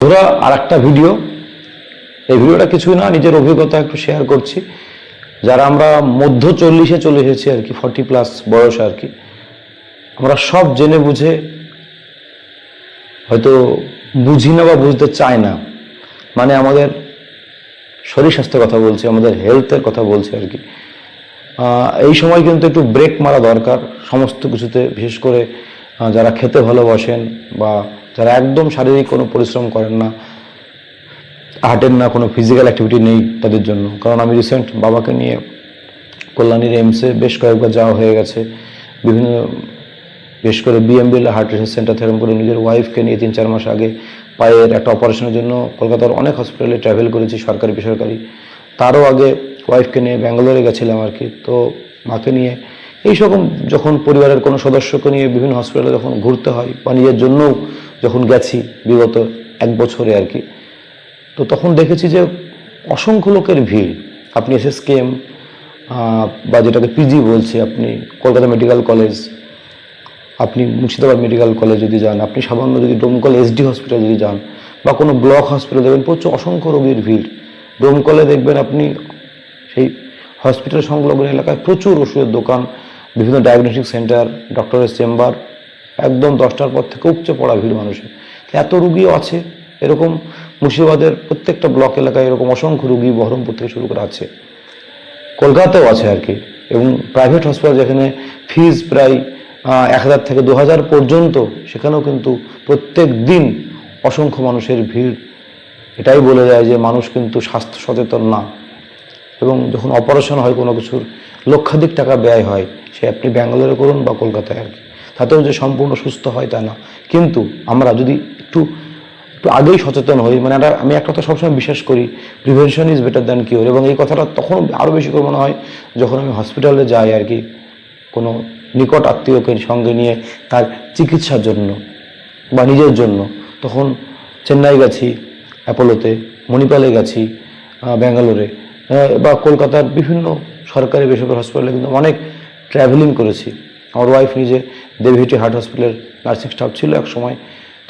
ধরা আর একটা ভিডিও। এই ভিডিওটা কিছুই না নিজের অভিজ্ঞতা একটু শেয়ার করছি। যারা আমরা মধ্য চল্লিশে চলে এসেছি আর কি ফর্টি প্লাস বয়স আর কি, আমরা সব জেনে বুঝে হয়তো বুঝি না বা বুঝতে চাই না। মানে আমাদের শরীর স্বাস্থ্যের কথা বলছি, আমাদের হেলথের কথা বলছি আর কি। এই সময় কিন্তু একটু ব্রেক মারা দরকার। সমস্ত কিছুতে, বিশেষ করে যারা খেতে ভালোবাসেন বা যারা একদম শারীরিক কোনো পরিশ্রম করেন না হার্টের না, কোনো ফিজিক্যাল অ্যাক্টিভিটি নেই তাদের জন্য। কারণ আমি রিসেন্ট বাবাকে নিয়ে কল্যাণীর এমসে বেশ কয়েকবার যাওয়া হয়ে গেছে। বিভিন্ন বিশেষ করে বিএমবিএল হার্ট রিসার্চ সেন্টার থেকে করে নিজের ওয়াইফকে নিয়ে তিন চার মাস আগে পায়ের একটা অপারেশনের জন্য কলকাতার অনেক হসপিটালে ট্রাভেল করেছি, সরকারি, বেসরকারি। তারও আগে ওয়াইফকে নিয়ে ব্যাঙ্গালোরে গেছিলাম আর কি। তো মাকে নিয়ে এই রকম যখন পরিবারের কোনো সদস্যকে নিয়ে বিভিন্ন হসপিটালে যখন ঘুরতে হয় বা নিজের জন্যও যখন গেছি, বিগত এক বছরে আর কি, তো তখন দেখেছি যে অসংখ্য লোকের ভিড়। আপনি এসএসকেএম বা যেটাকে পিজি বলছে আপনি, কলকাতা মেডিকেল কলেজ, আপনি মুর্শিদাবাদ মেডিকেল কলেজ যদি যান, আপনি সামান্য যদি ডোমকল এসডি হসপিটাল যদি যান, বা কোনো ব্লক হসপিটাল দেখবেন, প্রচুর অসংখ্য রোগীর ভিড়। ডোমকলে দেখবেন আপনি সেই হসপিটাল সংলগ্ন এলাকায় প্রচুর ওষুধের দোকান, বিভিন্ন ডায়াগনস্টিক সেন্টার ডক্টরের চেম্বার একদম দশটার পর থেকে উপচে পড়া ভিড় মানুষের। এত রুগীও আছে? এরকম মুর্শিদাবাদের প্রত্যেকটা ব্লক এলাকায় এরকম অসংখ্য রুগী বহরমপুর থেকে শুরু করে আছে। কলকাতাও আছে আর কি। এবং প্রাইভেট হসপিটাল যেখানে ফিজ প্রায় এক হাজার থেকে দু হাজার পর্যন্ত, সেখানেও কিন্তু প্রত্যেক দিন অসংখ্য মানুষের ভিড়। এটাই বলে যায় যে মানুষ কিন্তু স্বাস্থ্য সচেতন না। এবং যখন অপারেশন হয় কোনো কিছুর, লক্ষাধিক টাকা ব্যয় হয়, সে আপনি ব্যাঙ্গালোরে করুন বা কলকাতায় আর কি। তাতেও যে সম্পূর্ণ সুস্থ হয় তা না। কিন্তু আমরা যদি একটু একটু আগেই সচেতন হই মানে একটা আমি একটা কথা সবসময় বিশ্বাস করি prevention is better than cure এবং এই কথাটা তখন আরও বেশি করে মনে হয়, যখন আমি হসপিটালে যাই আর কি, কোনো নিকট আত্মীয়কে সঙ্গে নিয়ে তার চিকিৎসার জন্য বা নিজের জন্য, তখন চেন্নাই গেছি, অ্যাপোলোতে, মণিপালে গেছি ব্যাঙ্গালোরে বা কলকাতার বিভিন্ন সরকারি বেসরকারি হসপিটালে কিন্তু অনেক ট্রাভেলিং করেছি। আমার ওয়াইফ নিজে দেবহিটি হার্ট হসপিটালের নার্সিং স্টাফ ছিল এক সময়,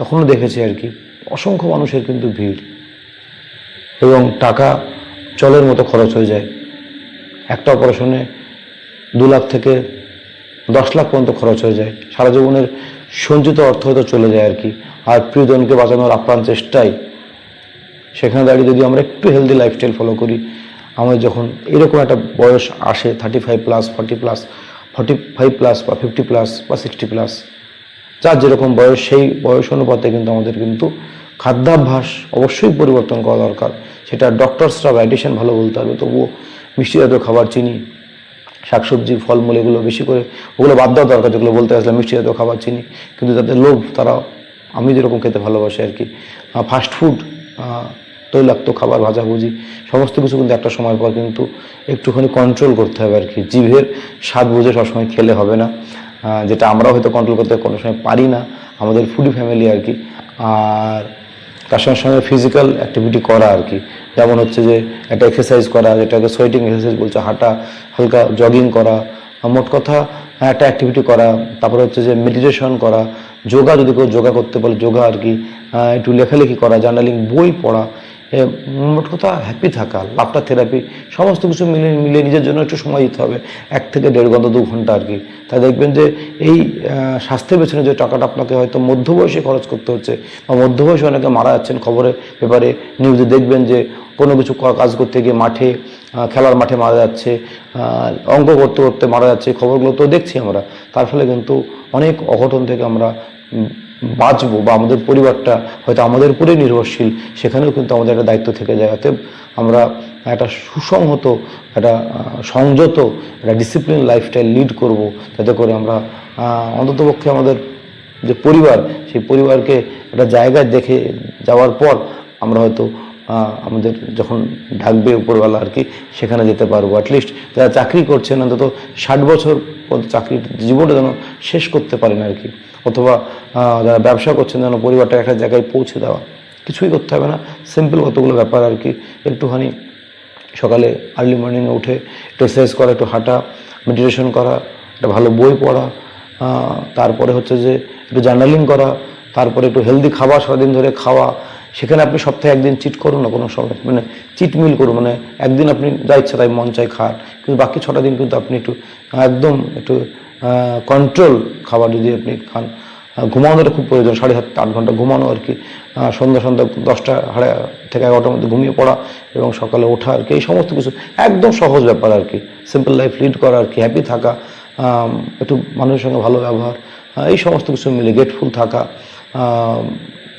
তখনও দেখেছি আর কি। অসংখ্য মানুষের কিন্তু ভিড় এবং টাকা জলের মতো খরচ হয়ে যায়। একটা অপারেশনে দু লাখ থেকে দশ লাখ পর্যন্ত খরচ হয়ে যায়। সারা জীবনের সঞ্চিত অর্থ হয়তো চলে যায় আর কি। আর প্রিয়জনকে বাঁচানোর আপ্রাণ চেষ্টাই। সেখানে দাঁড়িয়ে যদি আমরা একটু হেলদি লাইফস্টাইল ফলো করি, আমাদের যখন এরকম একটা বয়স আসে thirty five plus forty plus forty five plus বা ফিফটি প্লাস বা সিক্সটি প্লাস যার যেরকম বয়স, সেই বয়স অনুপাতে কিন্তু আমাদের কিন্তু খাদ্যাভ্যাস অবশ্যই পরিবর্তন করা দরকার। সেটা ডক্টরসরা ডাইটিশিয়ান ভালো বলতে পারবে। তবুও মিষ্টি জাতীয় খাবার, চিনি, শাকসবজি, ফলমূল এগুলো বেশি করে, ওগুলো বাদ দেওয়া দরকার, যেগুলো বলতে আসলে মিষ্টি জাতীয় খাবার, চিনি। কিন্তু তাদের লোভ, তারা, আমি যেরকম খেতে ভালোবাসি আর কি ফাস্ট ফুড তৈলাক্ত খাবার, ভাজাভুজি, সমস্ত কিছু কিন্তু একটা সময় পর কিন্তু একটুখানি কন্ট্রোল করতে হবে আর কি জিভের স্বাদ বুঝে সবসময় খেলে হবে না। যেটা আমরাও হয়তো কন্ট্রোল করতে কোনো সময় পারি না, আমাদের ফুডি ফ্যামিলি আর কি আর তার সঙ্গে সঙ্গে ফিজিক্যাল অ্যাক্টিভিটি করা আর কি যেমন হচ্ছে যে একটা এক্সারসাইজ করা, যেটাকে সোয়েটিং এক্সারসাইজ বলছে, হাঁটা, হালকা জগিং করা, মোট কথা একটা অ্যাক্টিভিটি করা, তারপরে হচ্ছে যে মেডিটেশন করা, যোগা যদি কেউ যোগা করতে বলে, যোগা আর কি একটু লেখালেখি করা জার্নালিং বই পড়া মোট কথা হ্যাপি থাকা লাফটার থেরাপি সমস্ত কিছু মিলে মিলে নিজের জন্য একটু সময় দিতে হবে। এক থেকে দেড় ঘণ্টা, দু ঘণ্টা আর কি। তাই দেখবেন যে এই স্বাস্থ্যের পেছনে যে টাকাটা আপনাকে হয়তো মধ্য বয়সে খরচ করতে হচ্ছে বা মধ্য বয়সে অনেকে মারা যাচ্ছেন খবরে পেপারে নিউজে দেখবেন যে কোনো কিছু কাজ করতে গিয়ে মাঠে খেলার মাঠে মারা যাচ্ছে অঙ্ক করতে করতে মারা যাচ্ছে, খবরগুলো তো দেখছি আমরা। তার ফলে কিন্তু অনেক অঘটন থেকে আমরা বাঁচবো বা আমাদের পরিবারটা হয়তো আমাদের উপরে নির্ভরশীল, সেখানেও কিন্তু আমাদের একটা দায়িত্ব থেকে যায়। অতএব আমরা একটা সুসংহত, একটা সংযত, একটা ডিসিপ্লিন লাইফস্টাইল লিড করব যাতে করে আমরা অন্ততপক্ষে আমাদের যে পরিবার, সেই পরিবারকে একটা জায়গায় দেখে যাওয়ার পর আমরা হয়তো আমাদের যখন ডাকবে উপরওয়ালা আর কি, সেখানে যেতে পারব। অ্যাটলিস্ট যারা চাকরি করছেন, অন্তত ষাট বছর চাকরির জীবনটা যেন শেষ করতে পারেন আর কি। অথবা যারা ব্যবসা করছেন, যেন পরিবারটা একটা জায়গায় পৌঁছে দেওয়া। কিছুই করতে হবে না। সিম্পল কতগুলো ব্যাপার আর কি। একটুখানি সকালে আর্লি মর্নিংয়ে উঠে একটু এক্সারসাইজ করা, একটু হাঁটা মেডিটেশন করা, একটা ভালো বই পড়া তারপরে হচ্ছে যে একটু জার্নালিং করা, তারপরে একটু হেলদি খাবার সারাদিন ধরে খাওয়া সেখানে আপনি সপ্তাহে একদিন চিট করুন না, কোনো সময় মানে চিট মিল করুন মানে একদিন আপনি যা ইচ্ছা তাই মন চাই খান। কিন্তু বাকি ছটা দিন কিন্তু আপনি একটু একদম একটু কন্ট্রোল খাবার যদি আপনি খান। ঘুমানোটা খুব প্রয়োজন, সাড়ে সাত আট ঘণ্টা ঘুমানো আর কি। সন্ধ্যা সন্ধ্যা দশটা, সাড়ে থেকে এগারোটার মধ্যে ঘুমিয়ে পড়া এবং সকালে ওঠা আর কি, এই সমস্ত কিছু। একদম সহজ ব্যাপার আর কি। সিম্পল লাইফ লিড করা আর কি হ্যাপি থাকা একটু মানুষের সঙ্গে ভালো ব্যবহার এই সমস্ত কিছু মিলে গেটফুল থাকা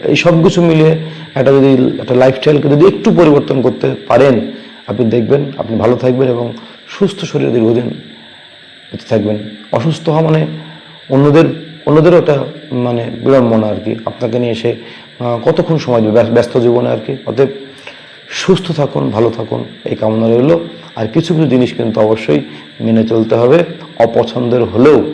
এই সব কিছু মিলিয়ে একটা যদি একটা লাইফস্টাইলকে যদি একটু পরিবর্তন করতে পারেন, আপনি দেখবেন আপনি ভালো থাকবেন এবং সুস্থ শরীরে দীর্ঘদিন থাকবেন। অসুস্থ হওয়া মানে অন্যদের, অন্যদেরও একটা মানে বিড়ম্বনা আর কি। আপনাকে নিয়ে এসে কতক্ষণ সময় দেবে? ব্যস্ত- ব্যস্ত জীবনে আর কি। অতএব সুস্থ থাকুন, ভালো থাকুন, এই কামনা রইল। আর কিছু কিছু জিনিস কিন্তু অবশ্যই মেনে চলতে হবে। অপছন্দের হলেও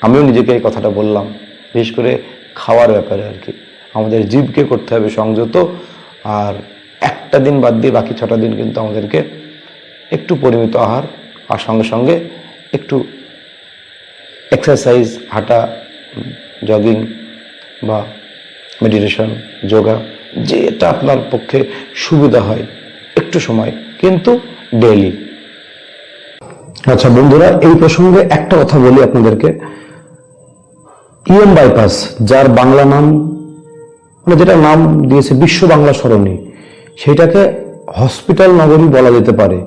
আমিও নিজেকে এই কথাটা বললাম, বিশেষ করে খাওয়ার ব্যাপারে আর কি। আমাদের জীবকে করতে হবে সংযত। আর একটা দিন বাদ দিয়ে বাকি ছটা দিন কিন্তু আমাদেরকে একটু পরিমিত আহার আর সঙ্গে সঙ্গে একটু এক্সারসাইজ হাঁটা জগিং বা মেডিটেশন যোগা যেটা আপনার পক্ষে সুবিধা হয় একটু সময়, কিন্তু ডেইলি আচ্ছা বন্ধুরা, এই প্রসঙ্গে একটা কথা বলি আপনাদেরকে। ইএম বাইপাস যার বাংলা নাম মানে যেটা নাম দিয়েছে বিশ্ব বাংলা সরণি সেটাকে হসপিটাল নগরী বলা যেতে পারে।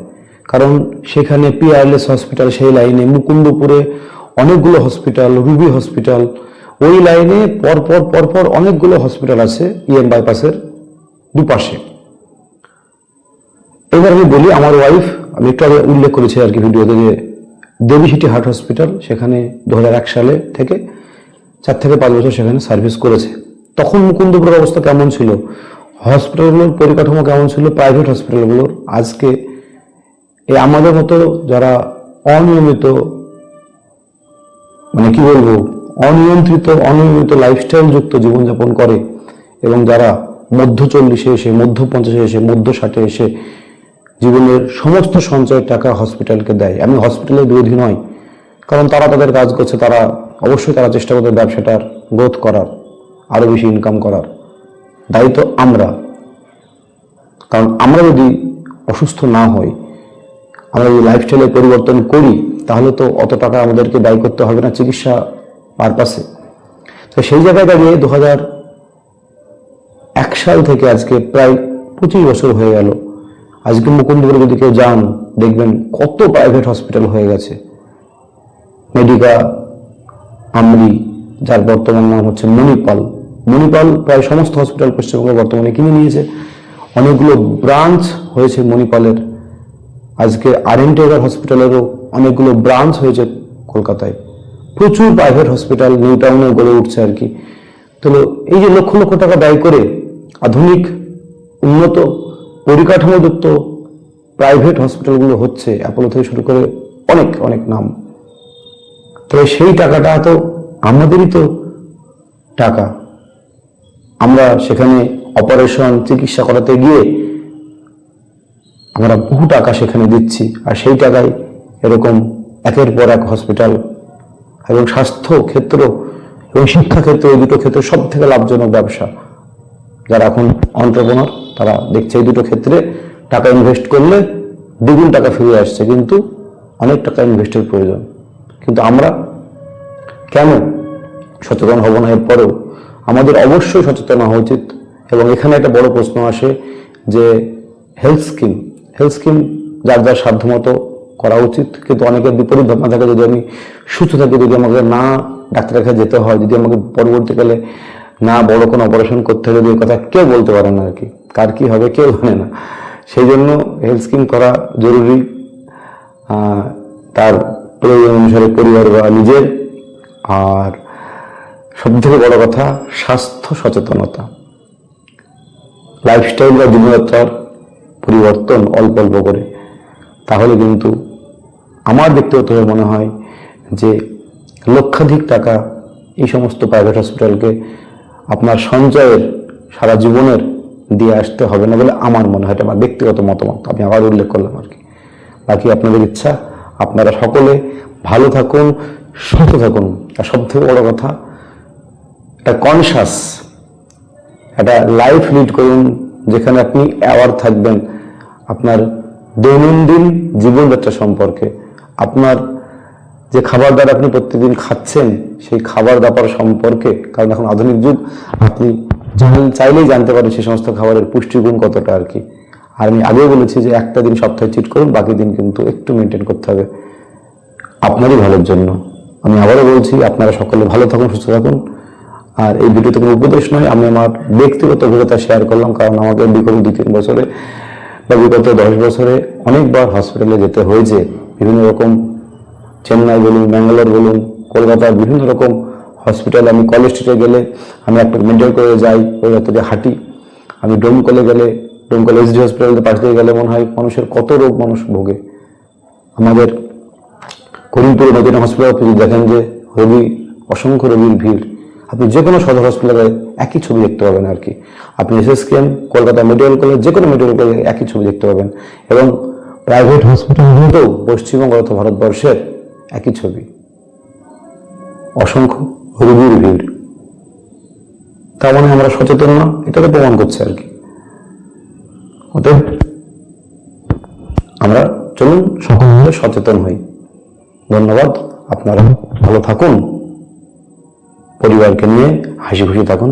কারণ সেখানে পিআরএলএস হসপিটাল, সেই লাইনে মুকুন্দপুরে অনেকগুলো হসপিটাল, রুবি হসপিটাল, ওই লাইনে পরপর পরপর অনেকগুলো হসপিটাল আছে ইএম বাইপাসের দুপাশে। এবার আমি বলি, আমার ওয়াইফ, আমি একটু আগে উল্লেখ করেছি আর কি ভিডিওতে যে দেবী সিটি হার্ট হসপিটাল, সেখানে দু হাজার এক সালে থেকে চার থেকে পাঁচ বছর সেখানে সার্ভিস করেছে। তখন মুকুন্দপুরের অবস্থা কেমন ছিল? হসপিটালগুলোর পরিকাঠামো কেমন ছিল? প্রাইভেট হসপিটালগুলোর? আজকে এই আমাদের মতো যারা অনিয়মিত মানে কি বলব, অনিয়ন্ত্রিত, অনিয়মিত লাইফস্টাইল যুক্ত জীবনযাপন করে এবং যারা মধ্য চল্লিশে এসে মধ্য পঞ্চাশে এসে মধ্য ষাটে এসে জীবনের সমস্ত সঞ্চয়ের টাকা হসপিটালকে দেয়। আমি হসপিটালের বিরোধী নয়, কারণ তারা তাদের কাজ করছে, তারা অবশ্যই তারা চেষ্টা করবে ব্যবসাটার গ্রোথ করার। আরও বেশি ইনকাম করার। দায়িত্ব আমরা। কারণ আমরা যদি অসুস্থ না হই, আমরা যদি লাইফস্টাইলের পরিবর্তন করি, তাহলে তো অত টাকা আমাদেরকে ব্যয় করতে হবে না চিকিৎসা পারপাসে তো সেই জায়গায় দাঁড়িয়ে দু হাজার এক সাল থেকে আজকে প্রায় পঁচিশ বছর হয়ে গেল। আজকে মুকুন্দপুরে যদি কেউ যান, দেখবেন কত প্রাইভেট হসপিটাল হয়ে গেছে। মেডিকা আমরি যার বর্তমান নাম হচ্ছে মণিপাল। মণিপাল প্রায় সমস্ত হসপিটাল পশ্চিমবঙ্গে বর্তমানে কিনে নিয়েছে। অনেকগুলো ব্রাঞ্চ হয়েছে মণিপালের। আজকে আর এন টেগার হসপিটালেরও অনেকগুলো ব্রাঞ্চ হয়েছে কলকাতায়। প্রচুর প্রাইভেট হসপিটাল নিউ টাউনে গড়ে উঠছে আর কি। তো এই যে লক্ষ লক্ষ টাকা ব্যয় করে আধুনিক, উন্নত, পরিকাঠামোযুক্ত প্রাইভেট হসপিটালগুলো হচ্ছে অ্যাপোলো থেকে শুরু করে অনেক অনেক নাম। তবে সেই টাকাটা তো আমাদেরই তো টাকা। আমরা সেখানে অপারেশন চিকিৎসা করাতে গিয়ে আমরা বহু টাকা সেখানে দিচ্ছি। আর সেই টাকায় এরকম একের পর এক হসপিটাল এবং স্বাস্থ্য ক্ষেত্র এবং শিক্ষা ক্ষেত্র, এই দুটো ক্ষেত্র সব থেকে লাভজনক ব্যবসা। যারা এখন অন্টারপ্রনার তারা দেখছে এই দুটো ক্ষেত্রে টাকা ইনভেস্ট করলে দ্বিগুণ টাকা ফিরে আসছে, কিন্তু অনেক টাকা ইনভেস্টের প্রয়োজন। কিন্তু আমরা কেন সচেতন হব না এরপরেও? আমাদের অবশ্যই সচেতন হওয়া উচিত। এবং এখানে একটা বড় প্রশ্ন আসে যে হেলথ স্কিম হেলথ স্কিম যার যার সাধ্যমতো করা উচিত। কিন্তু অনেকের বিপরীত ভাবনা থাকে, যদি আমি সুস্থ থাকি, যদি আমাকে না ডাক্তারের কাছে যেতে হয়, যদি আমাকে পরবর্তীকালে না বড় কোনো অপারেশন করতে হবে যদি এই কথা কেউ বলতে পারে না আর কি, কার কি হবে কেউ জানে না। সেই জন্য হেলথ স্কিম করা জরুরি। তার প্রয়োজন অনুসারে পরিবার বা নিজের, আর সব থেকে বড় কথা, স্বাস্থ্য সচেতনতা। লাইফস্টাইল বা জীবনযাত্রার পরিবর্তন অল্প অল্প করে। তাহলে কিন্তু আমার ব্যক্তিগতভাবে মনে হয় যে লক্ষাধিক টাকা এই সমস্ত প্রাইভেট হসপিটালকে আপনার সঞ্চয়ের সারা জীবনের দিয়ে আসতে হবে না বলে আমার মনে হয়, এটা আমার ব্যক্তিগত মতামত। আমি আবার উল্লেখ করলাম আর কি। বাকি আপনাদের ইচ্ছা, আপনারা সকলে ভালো থাকুন, সুস্থ থাকুন। আর সব থেকে বড় কথা একটা কনসাস একটা লাইফ লিড করুন, যেখানে আপনি অ্যাওয়ার থাকবেন আপনার দৈনন্দিন জীবনযাত্রা সম্পর্কে। আপনার যে খাবার দাবার আপনি প্রত্যেকদিন খাচ্ছেন, সেই খাবার দাবার সম্পর্কে। কারণ এখন আধুনিক যুগ, আপনি চাইলেই জানতে পারেন সেই সমস্ত খাবারের পুষ্টিগুণ কতটা আর কি। আর আমি আগেও বলেছি যে একটা দিন সপ্তাহে চিট করুন, বাকি দিন কিন্তু একটু মেনটেন করতে হবে। আপনারই ভালোর জন্য। আমি আবারও বলছি, আপনারা সকলে ভালো থাকুন, সুস্থ থাকুন। আর এই ভিডিওতে কোনো উপদেশ নয়। আমি আমার ব্যক্তিগত অভিজ্ঞতা শেয়ার করলাম, কারণ আমাকে বিগত দু তিন বছরে বা বিগত দশ বছরে অনেকবার হসপিটালে যেতে হয়েছে। বিভিন্ন রকম চেন্নাই বলুন, ব্যাঙ্গালোর বলুন, কলকাতার বিভিন্ন রকম হসপিটাল আমি কলেজ স্ট্রিটে গেলে আমি একটা মেডিকেল করে যাই, ওই রাত্রে হাঁটি। আমি ডোমকলে গেলে ডোমকল এসডি হসপিটালের পাশ দিয়ে গেলে মনে হয় মানুষের কত রোগ মানুষ ভোগে। আমাদের করিমপুরে নতুন হসপিটাল দেখেন যে রোগী, অসংখ্য রোগীর ভিড়। আপনি যে কোনো সদর হসপিটালে একই ছবি দেখতে পাবেন আর কি। আপনি এসএসকেএম কলকাতা মেডিকেল কলেজ যে কোনো মেডিকেল কলেজে একই ছবি দেখতে পাবেন। এবং প্রাইভেট হসপিটালগুলোতেও পশ্চিমবঙ্গ অথবা ভারতবর্ষের একই ছবি। অসংখ্য রোগীর ভিড় তার মানে আমরা সচেতন না, এটাকে প্রমাণ করছে আর কি। অতএব আমরা চলুন সকলে সচেতন হই। ধন্যবাদ, আপনারা ভালো থাকুন। পরিবারকে নিয়ে হাসি খুশি থাকুন।